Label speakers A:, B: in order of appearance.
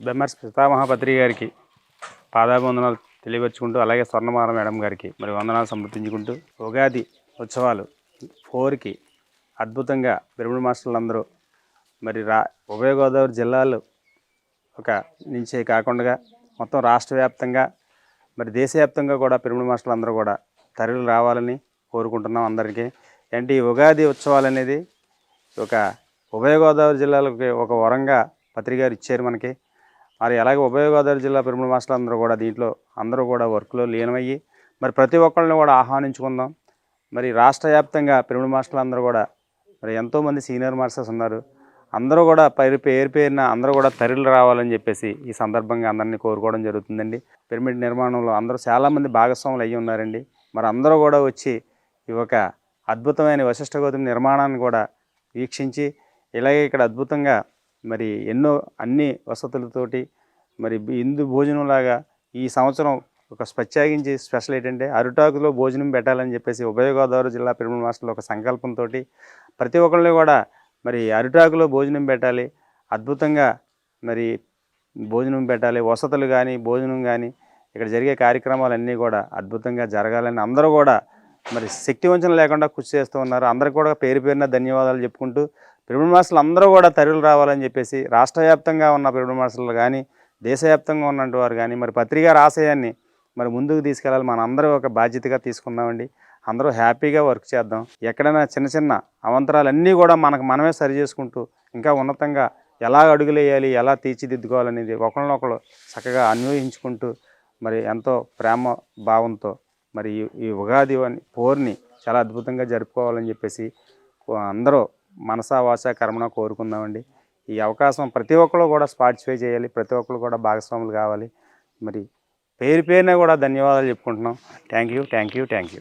A: దమ్మర్స్ పితామహాపత్రి గారికి పాదాభివందనాలు తెలియవచ్చుకుంటూ అలాగే స్వర్ణమాల మేడం గారికి మరి వందనాలు సమర్పించుకుంటూ ఉగాది ఉత్సవాలు ఫోర్కి అద్భుతంగా పిరమిడ్ మాస్టర్లందరూ మరి రా ఉభయ గోదావరి జిల్లాలు ఒక నుంచే కాకుండా మొత్తం రాష్ట్ర వ్యాప్తంగా మరి దేశవ్యాప్తంగా కూడా పిరమిడ్ మాస్టర్లు అందరూ కూడా తరలి రావాలని కోరుకుంటున్నాం అందరికీ. ఏంటి ఈ ఉగాది ఉత్సవాలు అనేది ఒక ఉభయ గోదావరి జిల్లాలకి ఒక వరంగా పత్రికారు ఇచ్చారు మనకి. మరి అలాగే ఉభయ గోదావరి జిల్లా పెరుమల మాస్టర్లు అందరూ కూడా దీంట్లో అందరూ కూడా వర్క్లో లీనమయ్యి మరి ప్రతి ఒక్కరిని కూడా ఆహ్వానించుకుందాం. మరి రాష్ట్ర వ్యాప్తంగా పెరుమల మాస్టర్లు అందరూ కూడా మరి ఎంతోమంది సీనియర్ మాస్టర్స్ ఉన్నారు. అందరూ కూడా పేరు పేరు పేరున అందరూ కూడా తరలి రావాలని చెప్పేసి ఈ సందర్భంగా అందరినీ కోరుకోవడం జరుగుతుందండి. పిరమిడ్ నిర్మాణంలో అందరూ చాలామంది భాగస్వాములు అయ్యి ఉన్నారండి. మరి అందరూ కూడా వచ్చి ఈ ఒక అద్భుతమైన వశిష్ఠ గౌతమి నిర్మాణాన్ని కూడా వీక్షించి ఇలాగే ఇక్కడ అద్భుతంగా మరి ఎన్నో అన్ని వసతులతోటి మరి ఇందు భోజనంలాగా ఈ సంవత్సరం ఒక ప్రత్యేకించి స్పెషల్ ఏంటంటే అరిటాకులో భోజనం పెట్టాలని చెప్పేసి ఉభయ గోదావరి జిల్లా పిరుమల మాస్టర్లు ఒక సంకల్పంతో ప్రతి ఒక్కరిని కూడా మరి అరిటాకులో భోజనం పెట్టాలి. అద్భుతంగా మరి భోజనం పెట్టాలి. వసతులు కానీ భోజనం కానీ ఇక్కడ జరిగే కార్యక్రమాలన్నీ కూడా అద్భుతంగా జరగాలని అందరూ కూడా మరి శక్తి వంచన లేకుండా కృషి చేస్తూ ఉన్నారు. అందరికీ కూడా పేరు పేరున ధన్యవాదాలు చెప్పుకుంటూ పిరమిడ్ మాస్టర్లు అందరూ కూడా తరులు రావాలని చెప్పేసి రాష్ట్ర వ్యాప్తంగా ఉన్న పిరమిడ్ మాస్టర్లు కానీ దేశవ్యాప్తంగా ఉన్నటువంటి వారు కానీ మరి పత్రికా రాశయాన్ని మరి ముందుకు తీసుకెళ్ళాలి. మన అందరూ ఒక బాధ్యతగా తీసుకుందామండి. అందరూ హ్యాపీగా వర్క్ చేద్దాం. ఎక్కడైనా చిన్న చిన్న అవంతరాలన్నీ కూడా మనకు మనమే సరి చేసుకుంటూ ఇంకా ఉన్నతంగా ఎలా అడుగులేయాలి ఎలా తీర్చిదిద్దుకోవాలనేది ఒకరినొకరు చక్కగా అన్వయించుకుంటూ మరి ఎంతో ప్రేమ భావంతో మరి ఈ- ఉగాది అని పోర్ని చాలా అద్భుతంగా జరుపుకోవాలని చెప్పేసి అందరూ మనసా వాచ కర్మణ కోరుకుందామండి. ఈ అవకాశం ప్రతి ఒక్కరు కూడా పార్టిసిపేట్ చేయాలి ప్రతి ఒక్కరు కూడా భాగస్వాములు కావాలి. మరి పేరు పేరున కూడా ధన్యవాదాలు చెప్పుకుంటున్నాం. Thank you thank you thank you.